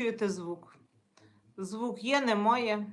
чуєте звук? Звук є, немає.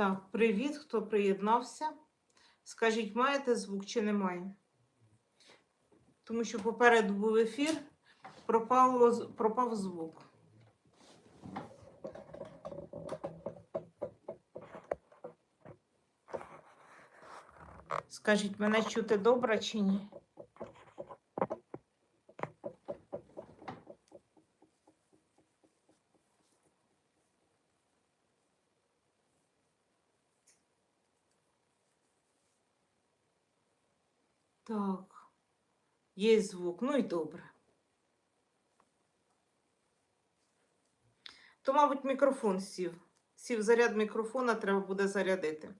Так, привіт, хто приєднався. Скажіть, маєте звук чи немає? Тому що попереду був ефір, пропало, пропав звук. Скажіть, мене чути добре чи ні? Так, є звук, ну і добре. То, мабуть, мікрофон сів. Сів заряд мікрофона, треба буде зарядити.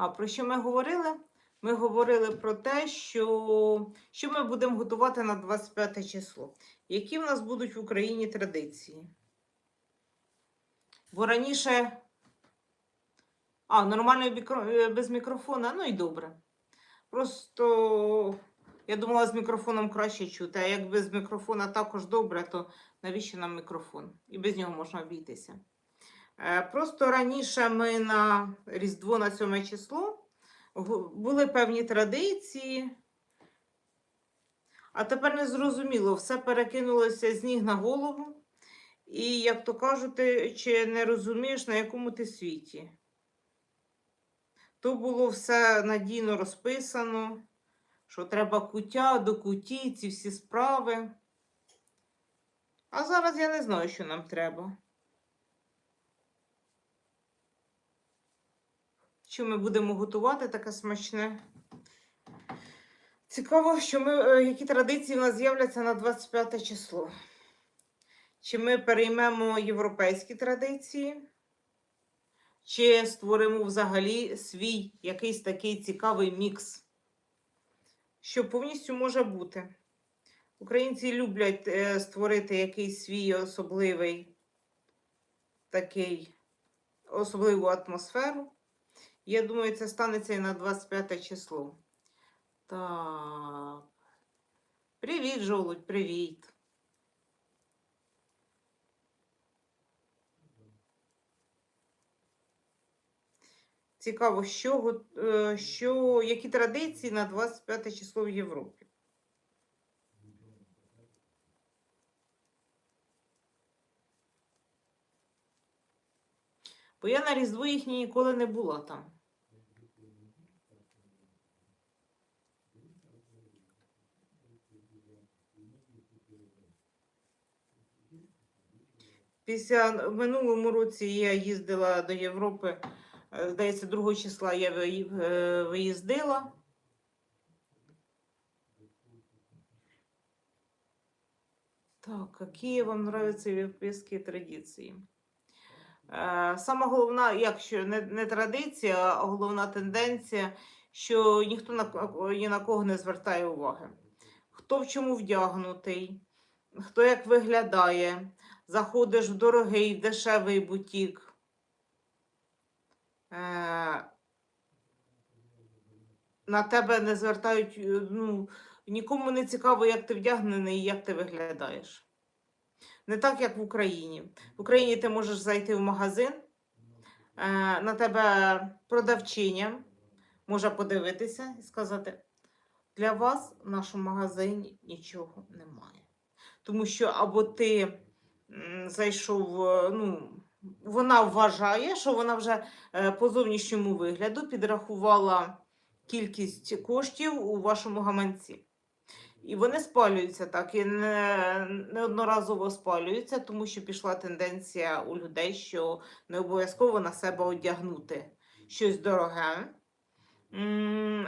А про що ми говорили? Ми говорили про те, що, що ми будемо готувати на 25 число. Які в нас будуть в Україні традиції? Бо раніше. А, нормально е, без мікрофона, ну і добре. Просто я думала, з мікрофоном краще чути, а як без мікрофона також добре, то навіщо нам мікрофон? І без нього можна обійтися. Е, Просто раніше ми на Різдво на 7 число були певні традиції, а тепер не зрозуміло, все перекинулося з ніг на голову. І, як то кажуть, ти чи не розумієш, на якому ти світі. То було все надійно розписано, що треба куття до куті, ці всі справи. А зараз я не знаю, що нам треба. Що ми будемо готувати таке смачне? Цікаво, що ми, е, які традиції в нас з'являться на 25 число. Чи ми переймемо європейські традиції, чи створимо взагалі свій якийсь такий цікавий мікс, що повністю може бути. Українці люблять е, створити якийсь свій особливий такий особливу атмосферу. Я думаю, це станеться і на 25 число. Так. Привіт, жолудь, привіт. Цікаво, що, е, що, які традиції на 25 число в Європі. Бо я на Різдво їхнє ніколи не була там. Після в минулому році я їздила до Європи. е, Здається, 2 числа я е, виїздила. Так, які вам нравятся європейські традиції? Е, Сама головна, якщо не, не традиція, а головна тенденція, що ніхто на, ні на кого не звертає уваги. Хто в чому вдягнутий, хто як виглядає, заходиш в дорогий, дешевий бутік. Е, на тебе не звертають, е, ну, нікому не цікаво, як ти вдягнений і як ти виглядаєш. Не так, як в Україні. В Україні ти можеш зайти в магазин, е, на тебе продавчиня може подивитися і сказати: для вас в нашому магазині нічого немає. Тому що або ти зайшов, е, ну, вона вважає, що вона вже е, по зовнішньому вигляду підрахувала кількість коштів у вашому гаманці. І вони спалюються так, і не, неодноразово спалюються, тому що пішла тенденція у людей, що не обов'язково на себе одягнути щось дороге.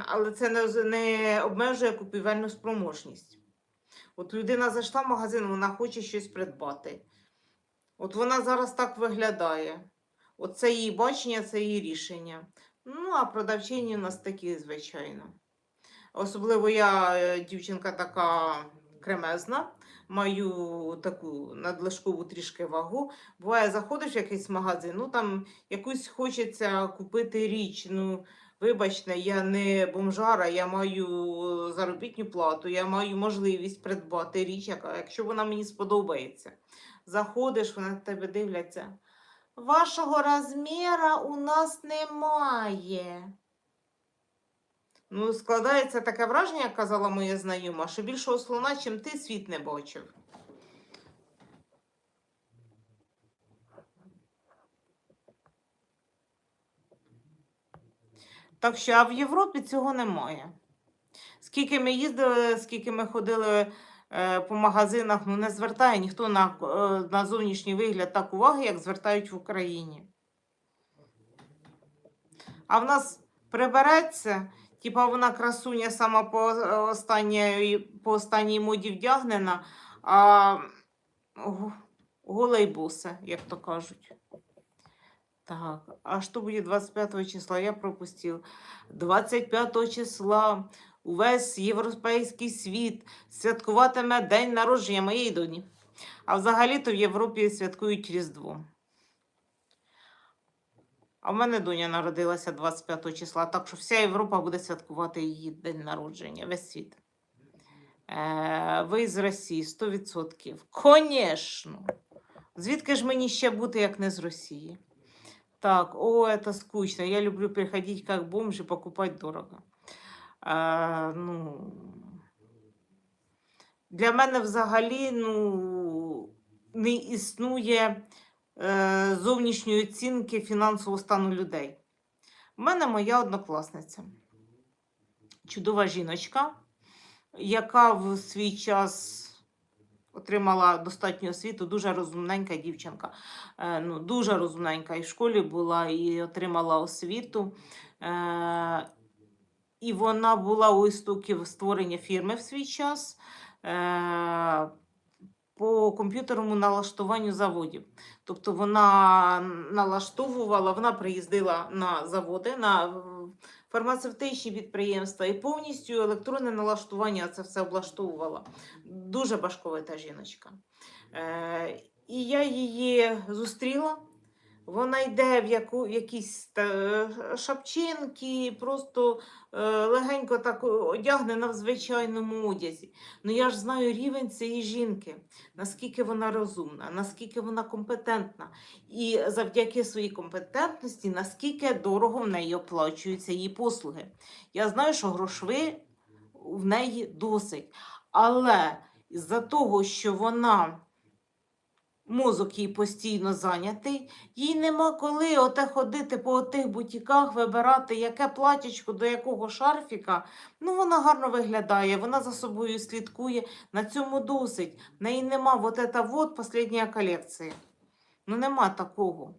Але це не, не обмежує купівельну спроможність. От людина зайшла в магазин, вона хоче щось придбати. От вона зараз так виглядає. От це її бачення, це її рішення. Ну, а продавчині у нас такі, звичайно. Особливо я е, дівчинка така кремезна, маю таку надлишкову трішки вагу. Буває, заходиш в якийсь магазин, ну там якусь хочеться купити річ. Ну, вибачте, я не бомжара, я маю заробітну плату, я маю можливість придбати річ, яка, якщо вона мені сподобається. Заходиш, вони на тебе дивляться. Вашого розміра у нас немає. Ну, складається таке враження, як казала моя знайома, що більшого слона, чим ти, світ не бачив. Так що, а в Європі цього немає. Скільки ми їздили, скільки ми ходили е, по магазинах, ну не звертає ніхто на, е, на зовнішній вигляд так уваги, як звертають в Україні. А в нас прибереться, типа вона красуня сама по останній, по останній моді вдягнена, а го- голе й босе, як то кажуть. Так, а що буде 25 числа? Я пропустив. 25 числа увесь європейський світ святкуватиме день народження моєї доні. А взагалі-то в Європі святкують Різдво. А в мене доня народилася 25 числа, так що вся Європа буде святкувати її день народження, весь світ. Е, ви з Росії 100%. Конечно. Звідки ж мені ще бути, як не з Росії? Так, о, это скучно. Я люблю приходить как бомж и покупать дорого. А, ну, для мене взагалі ну, не існує е, зовнішньої оцінки фінансового стану людей. У мене моя однокласниця, чудова жіночка, яка в свій час отримала достатню освіту, дуже розумненька дівчинка. Е, ну, дуже розумненька. І в школі була, і отримала освіту. Е, і вона була у істоків створення фірми в свій час е, по комп'ютерному налаштуванню заводів. Тобто вона налаштовувала, вона приїздила на заводи, на фармацевтичні підприємства і повністю електронне налаштування це все облаштовувала. Дуже башковита жіночка. Е, і я її зустріла. Вона йде в, яку, якісь та, шапчинки, просто е, легенько так одягнена в звичайному одязі. Ну я ж знаю рівень цієї жінки, наскільки вона розумна, наскільки вона компетентна. І завдяки своїй компетентності, наскільки дорого в неї оплачуються її послуги. Я знаю, що грошви в неї досить. Але з-за того, що вона мозок їй постійно зайнятий, їй нема коли оте ходити по тих бутіках, вибирати, яке платячко до якого шарфіка. Ну, вона гарно виглядає, вона за собою слідкує. На цьому досить. В неї нема вот это вот последня колекція. Ну, нема такого.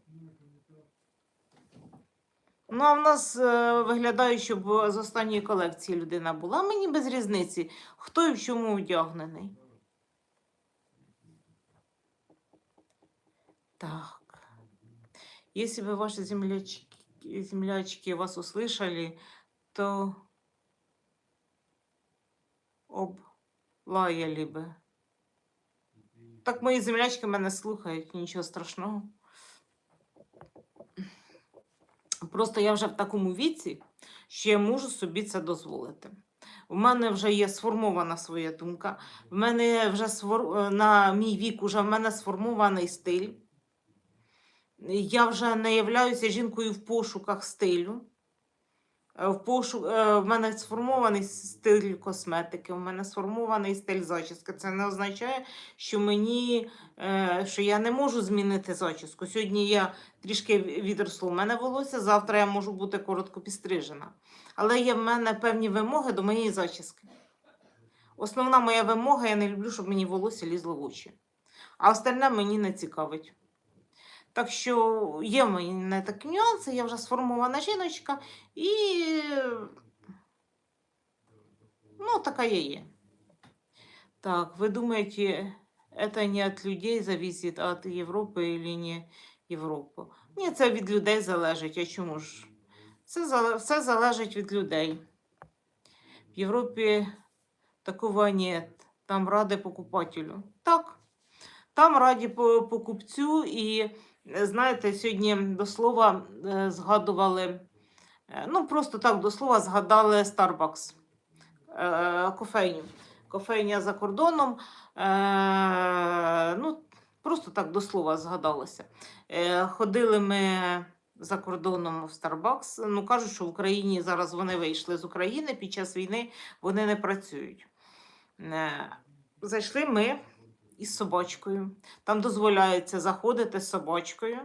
Ну, а в нас е, виглядає, щоб з останньої колекції людина була. Мені без різниці, хто і в чому одягнений. Так. Если бы ваши землячки, землячки вас услышали, то облаяли би. Так мої землячки мене слухають, нічого страшного. Просто я вже в такому віці, що я можу собі це дозволити. У мене вже є сформована своя думка. В мене вже свор... е, на мій вік уже в мене сформований стиль. Я вже не являюся жінкою в пошуках стилю. Е, В, пошу... е, в мене сформований стиль косметики, в мене сформований стиль зачіски. Це не означає, що мені е, що я не можу змінити зачіску. Сьогодні я трішки відросло в мене волосся, завтра я можу бути коротко підстрижена. Але є в мене певні вимоги до моєї зачіски. Основна моя вимога, я не люблю, щоб мені волосся лізло в очі. А остальне мені не цікавить. Так що є в мене такі нюанси, я вже сформована жіночка, і ну, така я є. Так, ви думаєте, це не від людей зависить, а від Європи или не Європи? Ні, це від людей залежить. А чому ж? Це все залежить від людей. В Європі такого нет. Там ради покупателю. Так. Там раді покупцю, і знаєте, сьогодні до слова е, згадували, е, ну просто так до слова згадали Starbucks, е, кофейню. Кофейня за кордоном. Е, ну, просто так до слова згадалося. Е, ходили ми за кордоном в Starbucks. Ну, кажуть, що в Україні зараз вони вийшли з України під час війни, вони не працюють. Е, Зайшли ми із собачкою. Там дозволяється заходити з собачкою.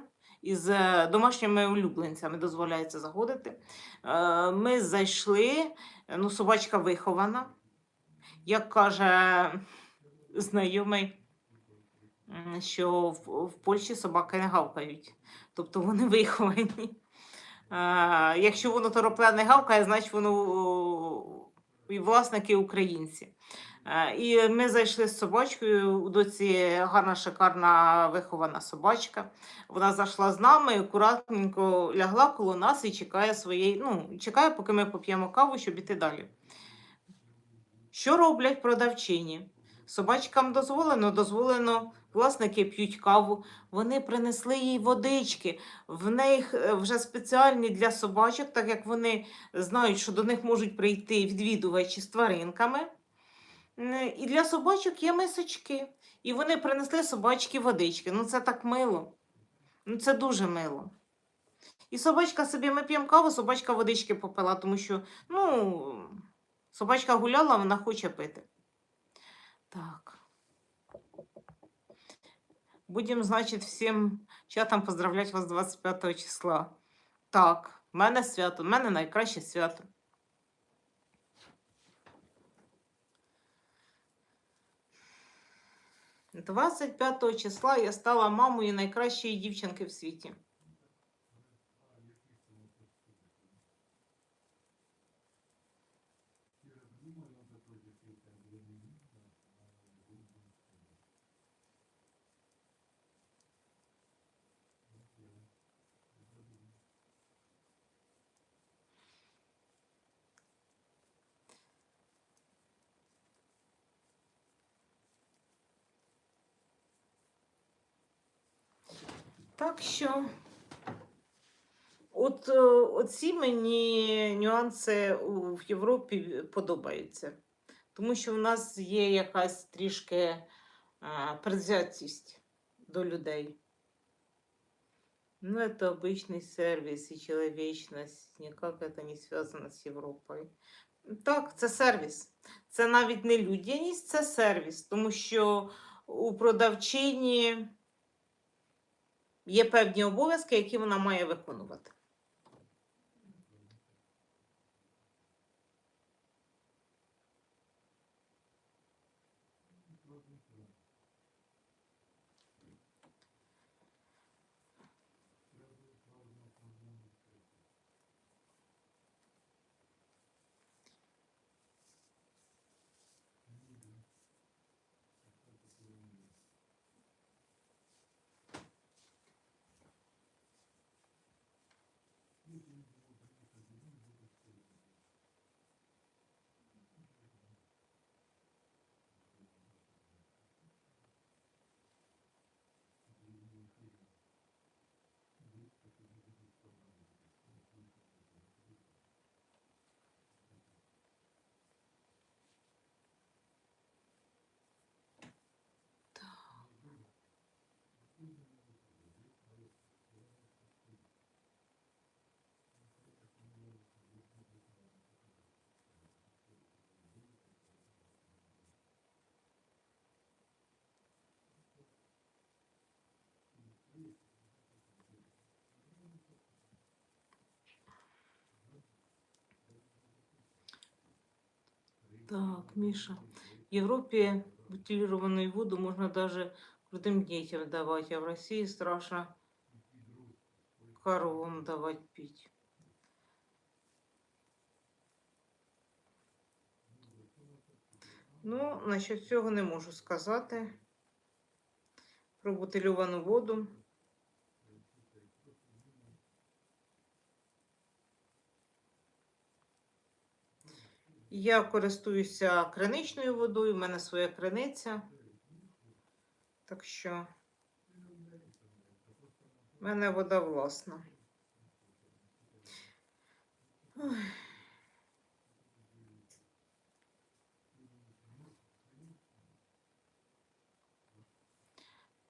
Із е, домашніми улюбленцями дозволяється заходити. Е, Ми зайшли, ну, собачка вихована. Як каже знайомий, що в, Польщі собаки не гавкають. Тобто вони виховані. Е, Якщо воно торопля гавкає, значить воно власники українці. Е, І ми зайшли з собачкою. У доці гарна, шикарна вихована собачка. Вона зайшла з нами, акуратненько лягла коло нас і чекає своєї. Ну, чекає, поки ми поп'ємо каву, щоб іти далі. Що роблять продавчині? Собачкам дозволено, дозволено, власники п'ють каву. Вони принесли їй водички. В них е, вже спеціальні для собачок, так як вони знають, що до них можуть прийти відвідувачі з тваринками. І для собачок є мисочки. І вони принесли собачки водички. Ну це так мило. Ну це дуже мило. І собачка собі, ми п'ємо каву, собачка водички попила, тому що, ну, собачка гуляла, вона хоче пити. Так. Будемо, значить, всім чатам поздравляти вас 25 числа. Так, в мене свято, в мене найкраще свято. Двадцять п'ятого числа я стала мамою найкращої дівчинки в світі. Так що, от е, оці мені нюанси у- в Європі подобаються. Тому що в нас є якась трішки е, предвзятість до людей. Ну, это обычный сервис и человечность, никак это не связано з Європою. Так, це сервіс. Це навіть не людяність, це сервіс, тому що у продавчині Є певні обов'язки, які вона має виконувати. Так, Міша. В Європі бутиліровану воду можна даже крутим дітям давати, а в Росії страшно коровам давати пить. Ну, насчет цього не можу сказати. Про бутильовану воду. Я користуюся криничною водою, в мене своя криниця. Так що в мене вода власна. Ой.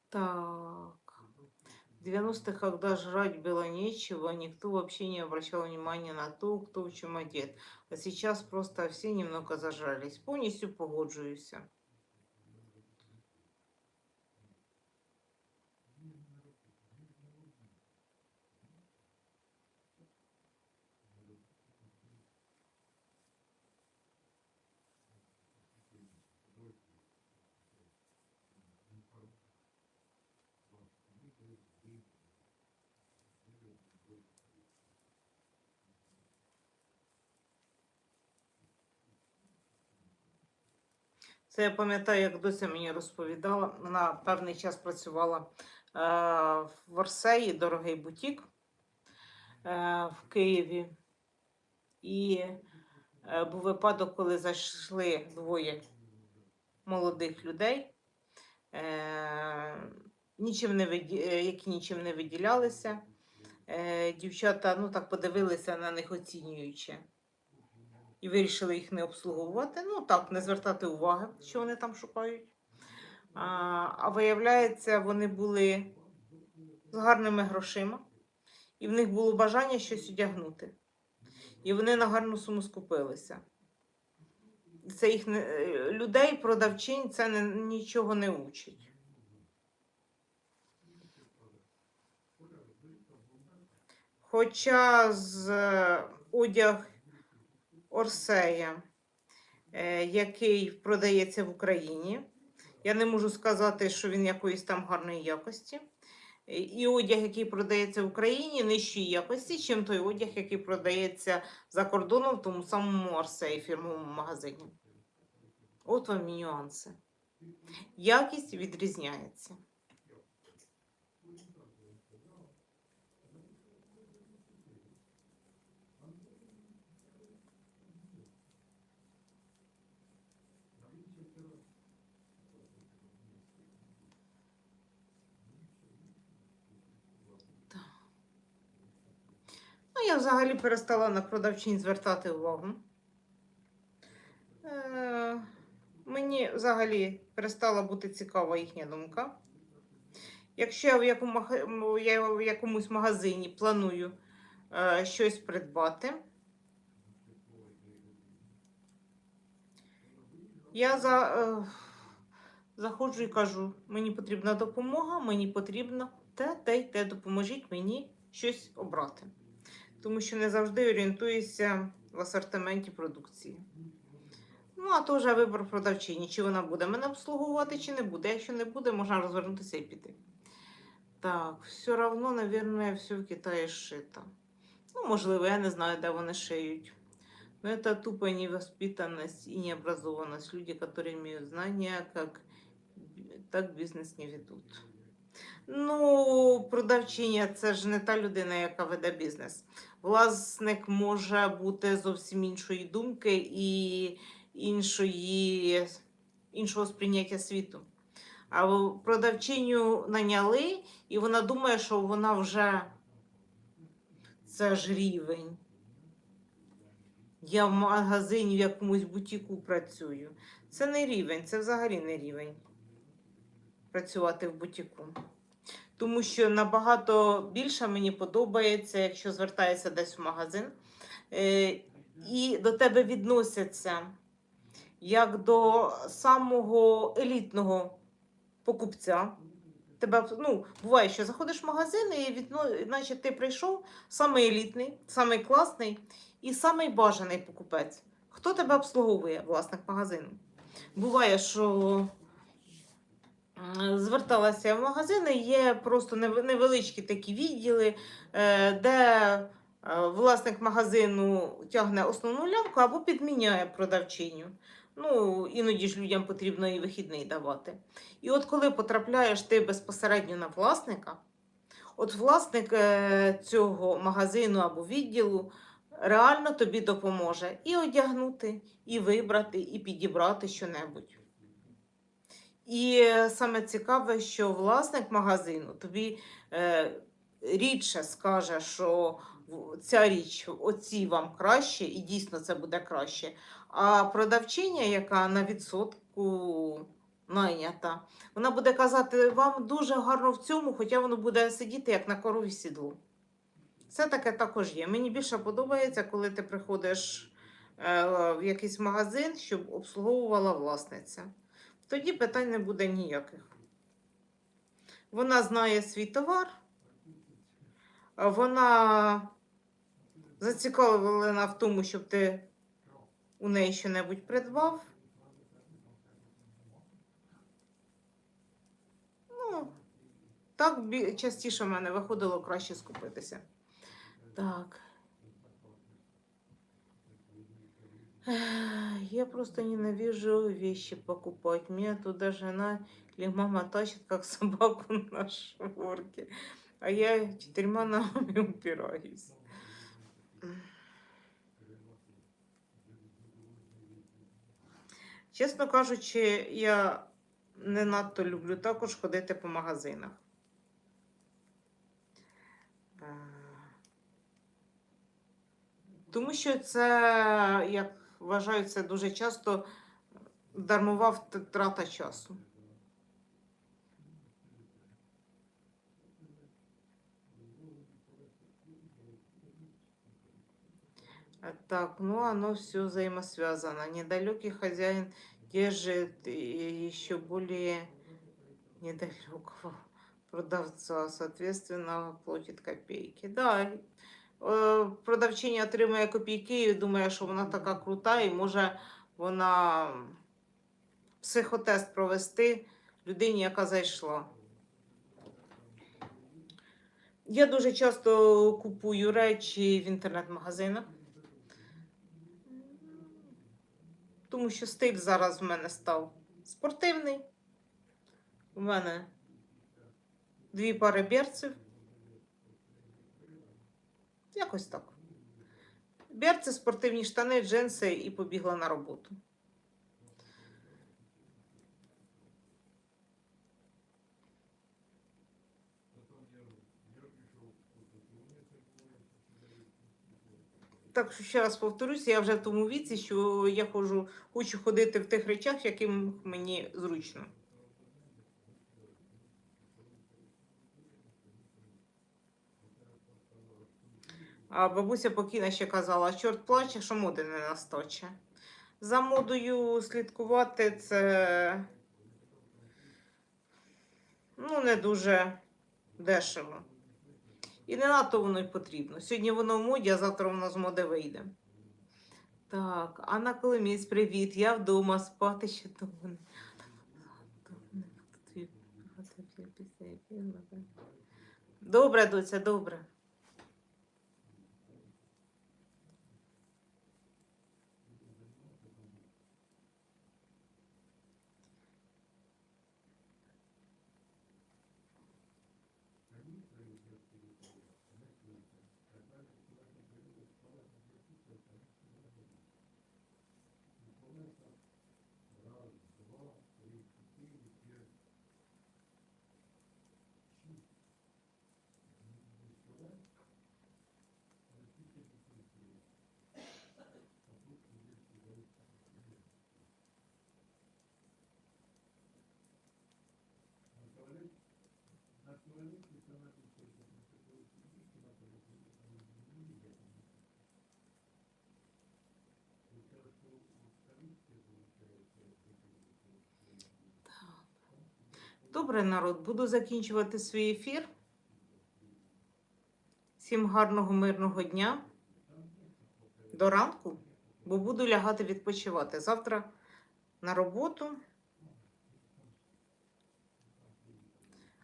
Так. В 90-х, когда жрать было нечего, никто вообще не обращал внимания на то, кто в чем одет. А сейчас просто все немного зажрались. Полностью погоджуюся. Це я пам'ятаю, як Дося мені розповідала. Вона певний час працювала е, в Орсеї, дорогий бутік е, в Києві. І е, був випадок, коли зайшли двоє молодих людей, нічим не які нічим не виділялися. Дівчата ну, так подивилися на них оцінюючи і вирішили їх не обслуговувати. Ну так, не звертати уваги, що вони там шукають. А, а виявляється, вони були з гарними грошима, і в них було бажання щось одягнути. І вони на гарну суму скупилися. Це їх не, е, людей, продавчинь, це не, нічого не учить. Хоча з е, одяг Орсея, е, який продається в Україні. Я не можу сказати, що він якоїсь там гарної якості. І одяг, який продається в Україні, нижчої якості, чим той одяг, який продається за кордоном в тому самому Орсеї фірмовому магазині. От вам нюанси. Якість відрізняється. Ну, я взагалі перестала на продавчинь звертати увагу. Е, мені взагалі перестала бути цікава їхня думка. Якщо я в, якому, я в якомусь магазині планую е, щось придбати, я за, е, заходжу і кажу: мені потрібна допомога, мені потрібно те, те й те, допоможіть мені щось обрати тому що не завжди орієнтуюся в асортименті продукції. Ну, а то вже вибор продавчині, чи вона буде мене обслуговувати, чи не буде. Якщо не буде, можна розвернутися і піти. Так, все одно, мабуть, все в Китаї шито. Ну, можливо, я не знаю, де вони шиють. Но это тупо невоспитанность и необразованность. Люди, которые имеют знания, как так бізнес не ведуть. Ну, продавчиня це ж не та людина, яка веде бізнес. Власник може бути зовсім іншої думки і іншої, іншого сприйняття світу. А продавчиню наняли, і вона думає, що вона вже це ж рівень. Я в магазині в якомусь бутіку працюю. Це не рівень, це взагалі не рівень працювати в бутіку. Тому що набагато більше мені подобається, якщо звертаєшся десь в магазин, е, і до тебе відносяться як до самого елітного покупця. Тебе, ну, буває, що заходиш в магазин, і відно, наче ти прийшов самий елітний, самий класний і самий бажаний покупець. Хто тебе обслуговує, власник магазину? Буває, що зверталася в магазини, є просто невеличкі такі відділи, е, де е, власник магазину тягне основну лямку або підміняє продавчиню. Ну, іноді ж людям потрібно і вихідний давати. І от коли потрапляєш ти безпосередньо на власника, от власник е, цього магазину або відділу реально тобі допоможе і одягнути, і вибрати, і підібрати щонебудь. І саме цікаве, що власник магазину тобі е, рідше скаже, що ця річ, оці вам краще, і дійсно це буде краще. А продавчиня, яка на відсотку найнята, вона буде казати, вам дуже гарно в цьому, хоча воно буде сидіти як на корові сідлу. Це таке також є. Мені більше подобається, коли ти приходиш е, в якийсь магазин, щоб обслуговувала власниця. Тоді питань не буде ніяких. Вона знає свій товар, вона зацікавлена в тому, щоб ти у неї щось придбав. Ну, так частіше в мене виходило краще скупитися. Так. Я просто ненавижу вещи покупать. Меня туда жена или мама тащит, как собаку на шворке. А я четырьмя ногами упираюсь. Чесно кажучи, я не надто люблю також ходити по магазинах. Е, Тому що це, як вважаю, це дуже часто дармова втрата часу. А Так, ну оно все взаимосвязано. Недалекий хозяин держит еще более недалекого продавца, соответственно, платит копейки. Да, продавчиня отримує копійки і думає, що вона така крута, і може вона психотест провести людині, яка зайшла. Я дуже часто купую речі в інтернет-магазинах. Тому що стиль зараз в мене став спортивний. У мене дві пари берців. Якось так. Берці, спортивні штани, джинси і побігла на роботу. Так що ще раз повторюся, я вже в тому віці, що я ходжу, хочу ходити в тих речах, яким мені зручно. А бабуся покійна ще казала, чорт плаче, що моди не насточе. За модою слідкувати це ну, не дуже дешево. І не надто воно й потрібно. Сьогодні воно в моді, а завтра воно з моди вийде. Так, Анна Коломієць, привіт. Я вдома спати ще довго. Добре, доця, добре. Добре, народ, буду закінчувати свій ефір. Всім гарного, мирного дня. До ранку. бо буду лягати відпочивати. Завтра на роботу.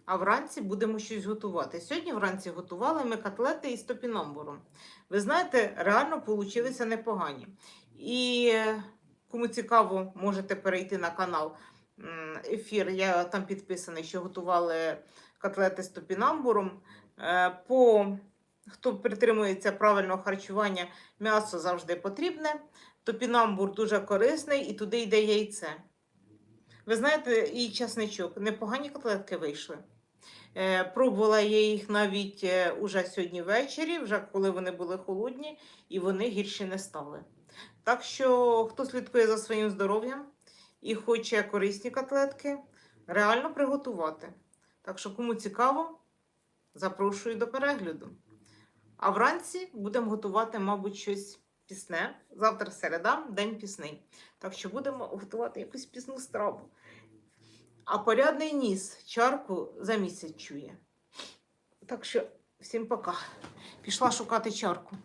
А вранці будемо щось готувати. Сьогодні вранці готували ми котлети із топінамбуром. Ви знаєте, реально получилися непогані. І кому цікаво, можете перейти на канал ефір. Я там підписаний, що готували котлети з топінамбуром. Е, По хто притримується правильного харчування, м'ясо завжди потрібне. Топінамбур дуже корисний і туди йде яйце. Ви знаєте, і часничок. Непогані котлетки вийшли. Е, Пробувала я їх навіть е, уже сьогодні ввечері, вже коли вони були холодні, і вони гірші не стали. Так що, хто слідкує за своїм здоров'ям і хоче корисні котлетки, реально приготувати. Так що, кому цікаво, запрошую до перегляду. А вранці будемо готувати, мабуть, щось пісне. Завтра середа, день пісний. Так що будемо готувати якусь пісну страву а порядний ніс чарку за місяць чує. Так що, всім пока. Пішла шукати чарку.